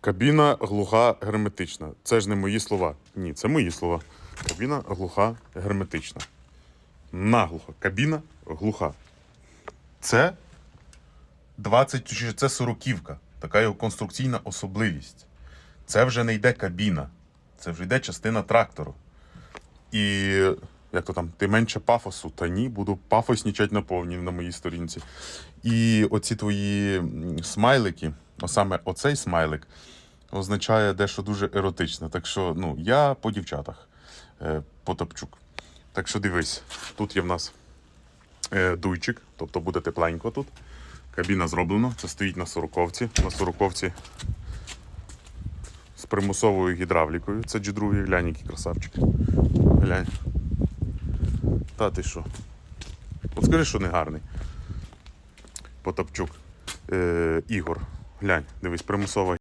Кабіна глуха герметична. Це ж не мої слова. Ні, це мої слова. Кабіна глуха герметична. Наглухо. Кабіна глуха. Це 20, чи це сороківка. Така його конструкційна особливість. Це вже не йде кабіна, це вже йде частина трактору. І як то там, ти менше пафосу, та ні, буду пафоснічать на повні на моїй сторінці. І оці твої смайлики, саме оцей смайлик, означає дещо дуже еротичне. Так що, ну, я по дівчатах е, потопчук. Так що дивись, тут є в нас е, дуйчик, тобто буде тепленько тут. Кабіна зроблена, це стоїть на сороковці. На сороковці з примусовою гідравлікою. Це G2, глянь, які красавчики. Глянь. Та ти що? От скажи, що не гарний. Потапчук. Е, Ігор. Глянь, дивись, примусова